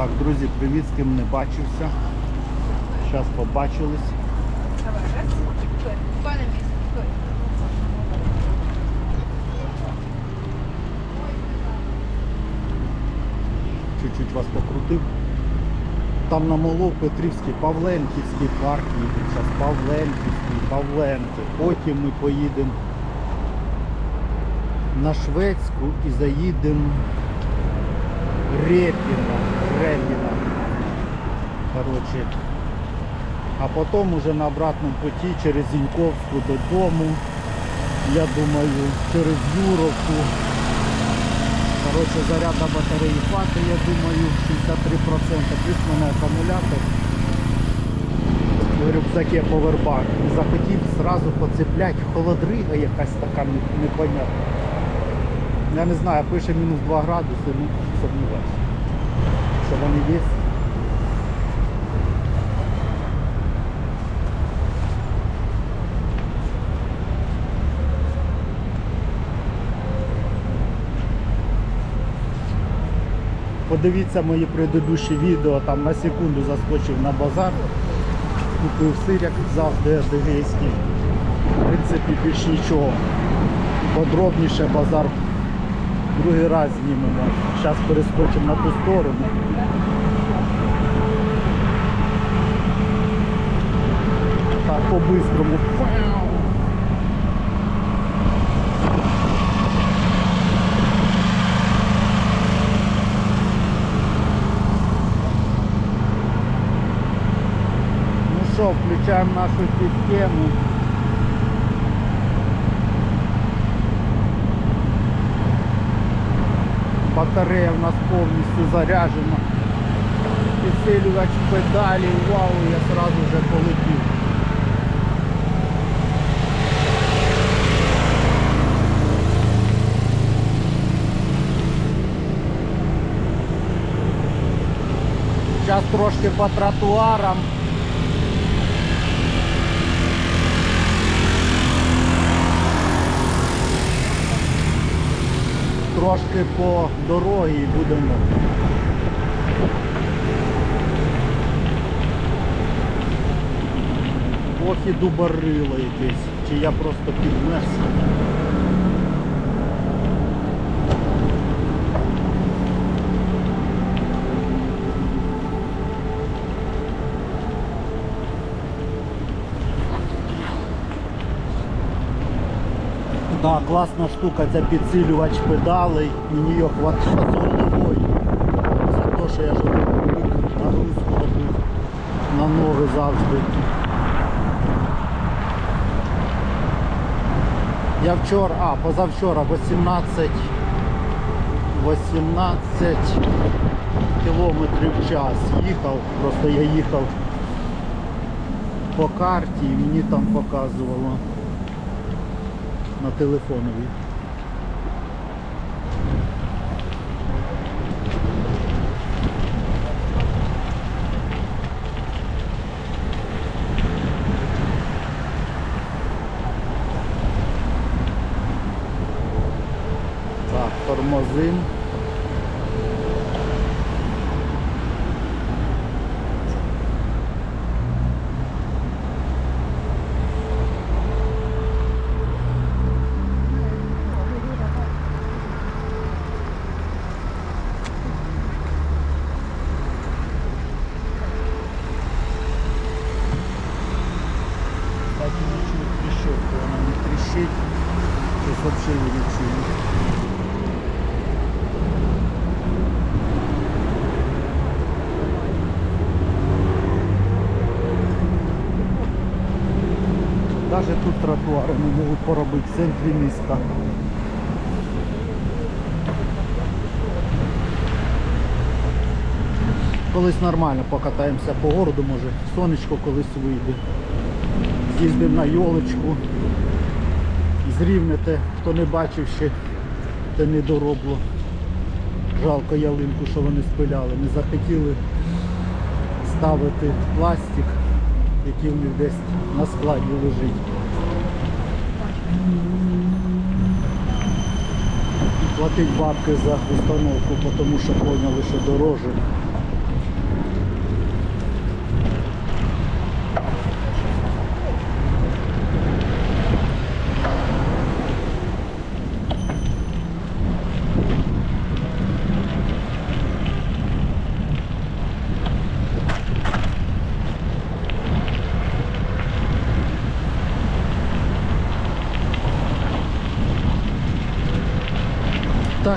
Так, друзі, привіт, з ким не бачився. Зараз побачились. На. Чуть-чуть вас покрутив. Там намолов Петрівський, Павленківський парк їде. Зараз Павленківський, Павленки. Потім ми поїдемо на Шведську і заїдемо Репіна. Репіна. Коротше. А потім уже на обратному путі через Зіньковську додому. Я думаю, через Юровку. Коротше, заряда батареї хватить, я думаю, 63%. Плюс мене акумулятор. В рюкзаке повербанк. Захотів зразу поцепляти. Холодрига якась така непонятна. Я не знаю, пише мінус 2 градуси, ну сумніваюся. Що вони є. Подивіться мої предыдущі відео, там на секунду заскочив на базар, купив сир, як завжди адигейський. В принципі, більш нічого. Подробніше базар другий раз знімемо. Зараз перескочимо на ту сторону. Так, по-бистрому. Ну що, включаємо нашу систему. Батарея в нас повністю заряджена. Підсилювач педалі, вау, я сразу вже полетів. Зараз трошки по тротуарам. Трошки по дорогі і будемо. Ох і дубарило якесь. Чи я просто підмерз. Да, класна штука, це підсилювач педалей, мені його хватає головою. За те, що я ж нагрузку робив на ноги завжди. Я вчора, а, позавчора 18 18 кілометрів в час їхав, просто я їхав по карті і мені там показувало на телефонові. Так, тормозим. Так і не чую тріщотку, вона не тріщить. Щось взагалі не чую. Даже тут тротуари не можуть поробити в центрі міста. Колись нормально покатаємося по городу, може сонечко колись вийде. З'їздимо на йолочку. Зрівнете, хто не бачив ще, те не доробло. Жалко ялинку, що вони спиляли. Не захотіли ставити пластик, який у них десь на складі лежить. І платить бабки за установку, тому що поняли, що дороже.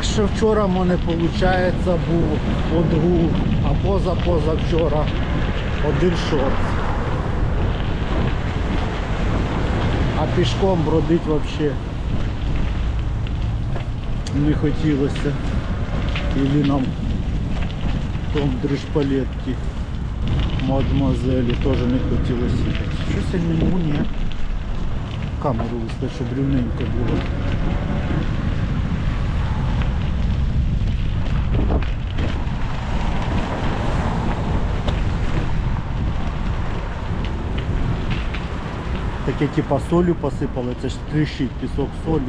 Так що вчора в мене виходить був одгул, а поза-позавчора один шорт. А пішком бродить взагалі не хотілося. Ілі нам в тому дрижпалетки мадмазелі теж не хотілося. Щось я не можу, ні. Камеру виставити, щоб рівненько було. Таке типа солью посипали, це ж тріщить пісок солі.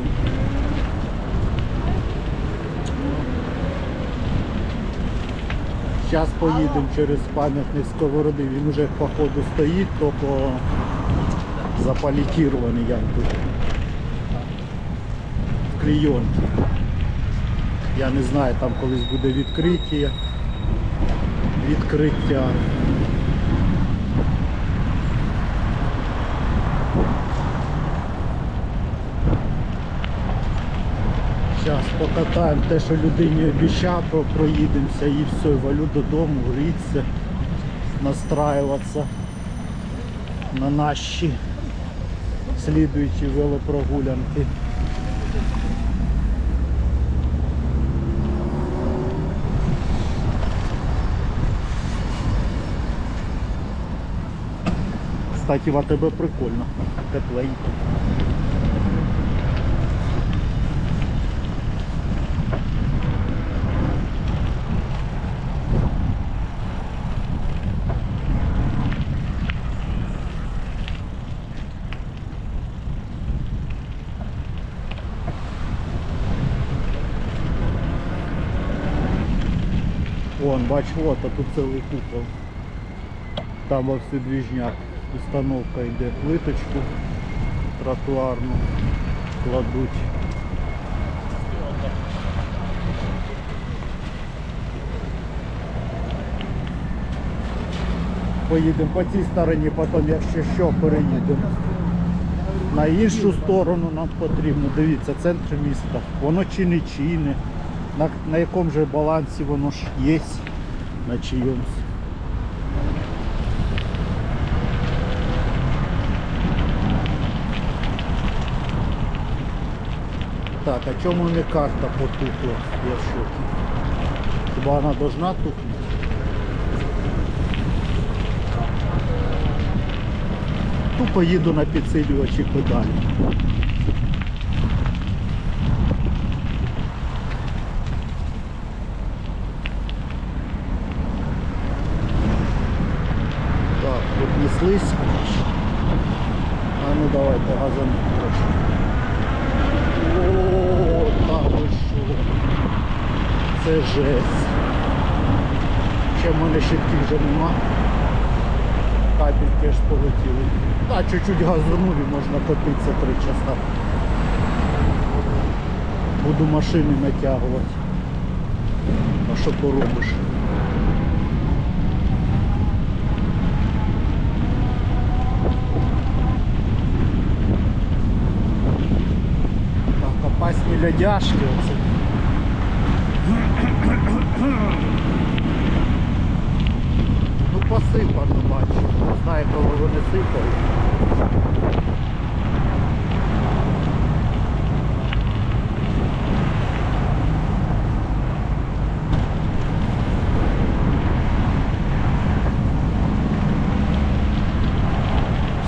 Зараз поїдемо через пам'ятник сковороди. Він уже походу стоїть, тільки заполітірований якби. В клейонці. Я не знаю, там колись буде відкриття. Відкриття. Зараз покатаємо те, що людині обіцяв, проїдемося і все, валю додому, грітися, настраюватися на наші слідуючі велопрогулянки. Кстати, в АТБ прикольно, тепленько. Бач, вот, а тут целый купол. Там во двіжняк. Установка йде плиточку тротуарну кладуть. Поїдемо по цій стороні, потім якщо що, переїдемо. На іншу сторону нам потрібно, дивіться, центр міста. Воно чи не чине, на, на якому же балансі воно ж є, на. Так, а чому не карта потухла? Я в шокі. Хіба вона должна тухнути? Тупо їду на підсилювачі педалі. Так, тут неслись. А ну давайте газом. О, там ви що? Це жесть. Ще в мене щитків вже нема. Капельки аж полетіли. Та чуть-чуть газанув і можна катитися три часа. Буду машини натягувати. А що поробиш? Так, опасні лядяшки оце. Ну посипано бачу. Не знаю, коли вони сипали.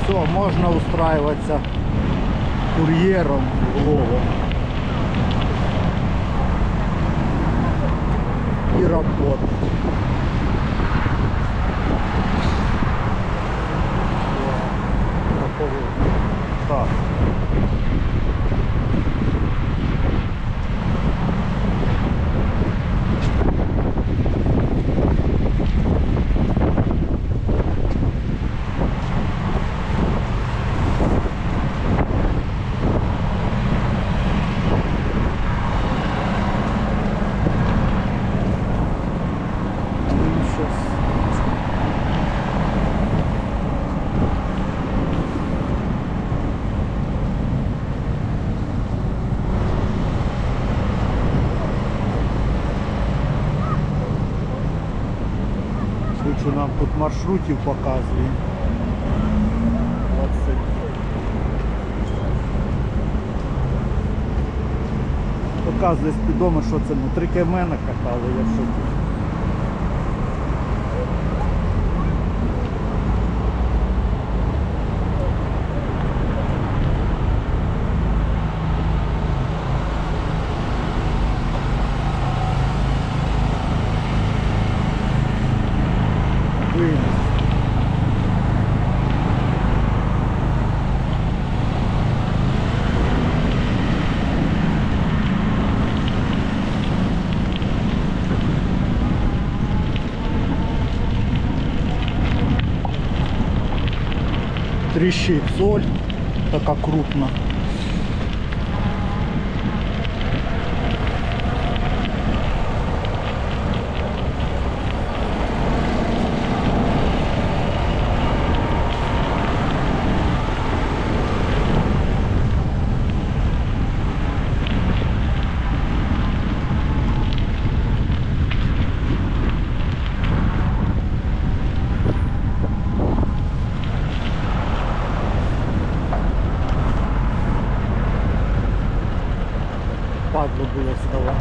Все, можна устраиваться кур'єром в Лово. І работать. Так. Маршрутів показує. 20. Показує спідомо, що це ну, три км накатали, я в шокі. Винес. Трещит соль, такая крупна. Падло було вставати.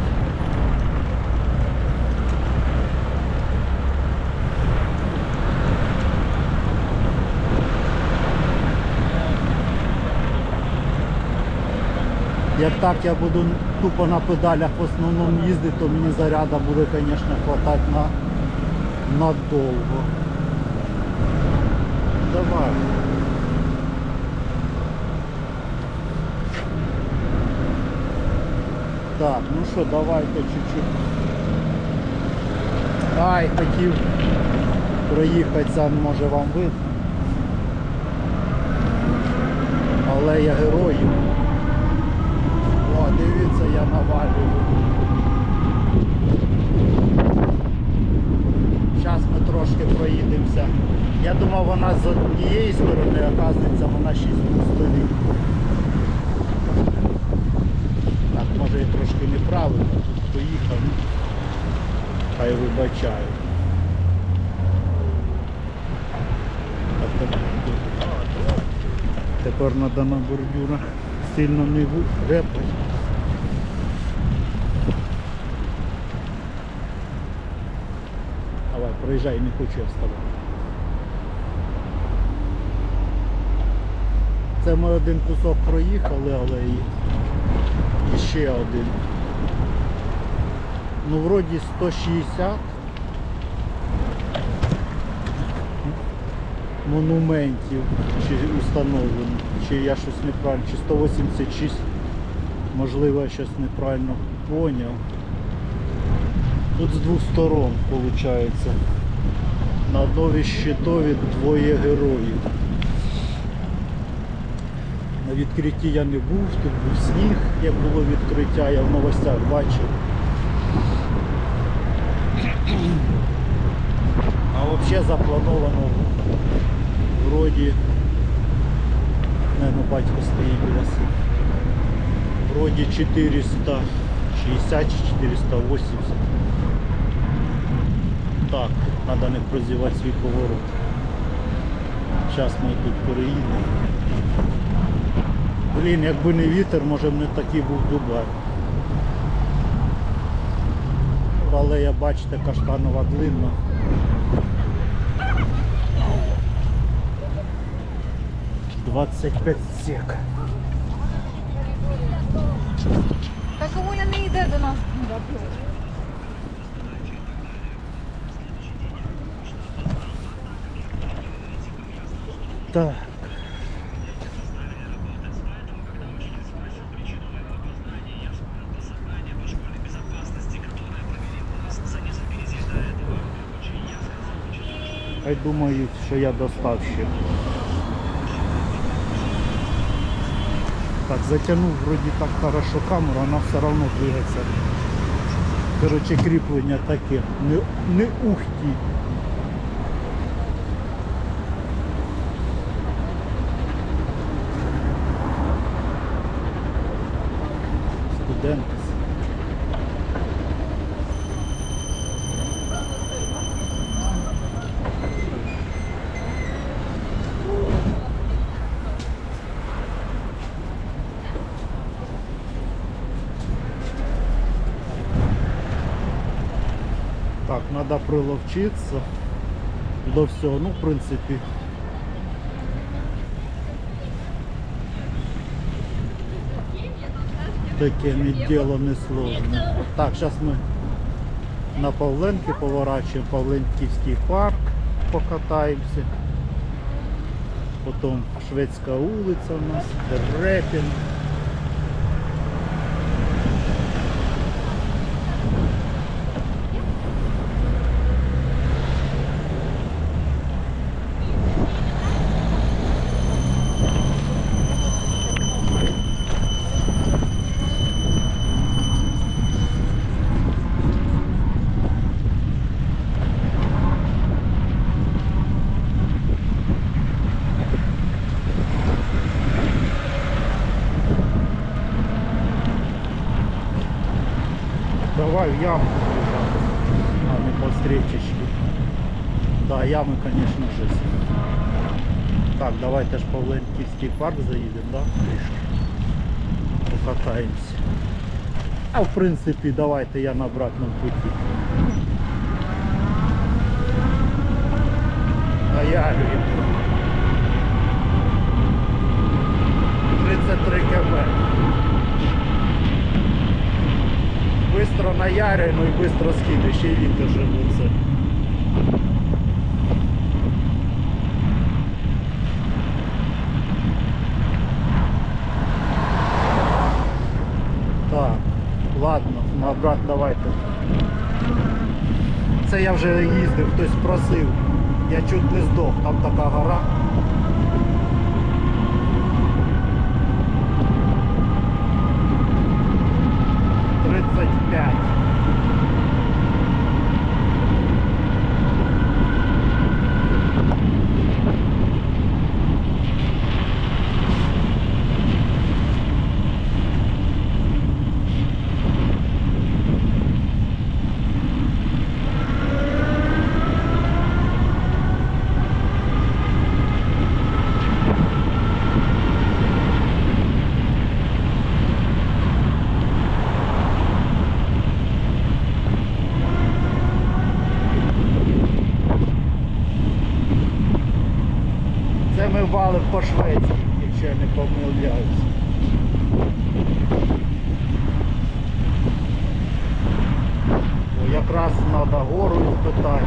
Як так я буду тупо на педалях в основному їздити, то мені заряда буде, звісно, хватати на надовго. Давай. Так, ну що, давайте чуть-чуть. Ай, хотів проїхатися, може вам видно. Але я герою. Дивіться, я навалюю. Зараз ми трошки проїдемося. Я думав, вона з однієї сторони, оказується, вона ще й з двох сторін. Так, може я трошки неправильно тут поїхав. Хай вибачаю. Тепер треба на бордюрах сильно не гу- гепати. Не хочу я вставати. Це ми один кусок проїхали, але і ще один. Ну вроді 160 монументів чи установлено. Чи я щось неправильно, чи 186, можливо я щось неправильно поняв. Тут з двох сторон виходить. Одному щитові двоє героїв. На відкритті я не був, тут був сніг, як було відкриття, я в новостях бачив. А взагалі заплановано вроді, наверное, батько стоїть біля сина. Вроді 460 чи 480. Так, треба не прозівати свій поворот. Зараз ми тут переїдемо. Блін, якби не вітер, може б не такий був Дубай. Але я бачите, каштанова длинна. Двадцять п'ять сек. Та кому я не йде до нас? Так. Хай думають, що я доставщик. Так, затягнув вроді так хорошо камеру, вона все одно двигається. Коротше, кріплення таке. Не, не ухті. йдемо. Так, надо приловчиться до всього, ну в принципе. Таке не діло не сложне. Так, зараз ми на Павленки поворачуємо, Павленківський парк покатаємося. Потім Шведська вулиця у нас, Репін. Ямку бежать, а не по встречечке. Да, ямы, конечно, жесть. Так, давайте ж Павленківський парк заїдемо, да? Трішки. А в принципі, давайте я на обратному путі. Наявлю. 33 км. Наярюй, ну і быстро скидай, ще й вітер живеться. Так, ладно, на обрат давайте. Це я вже їздив, хтось просив. Я чуть не здох, там така гора. Тридцять п'ять. Це по-шведськи, якщо я не помиляюся. О, якраз треба гору спитати.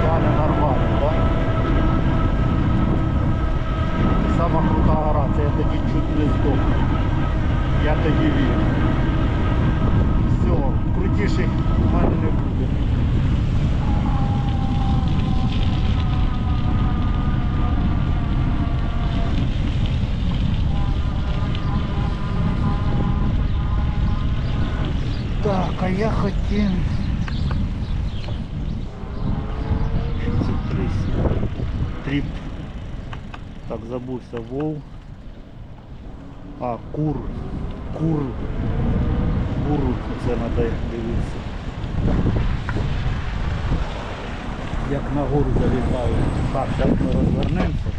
Плани нормально, да? Сама крута гора, це я тоді чуть не здох. Я тоді вів. Все, крутіших в мене не буде. Так, а я хотів... Тріп. Так, забувся вол. А, кур. Кур. Куру це треба дивитися. Як на гору залітаю. Так, зараз ми розвернемося.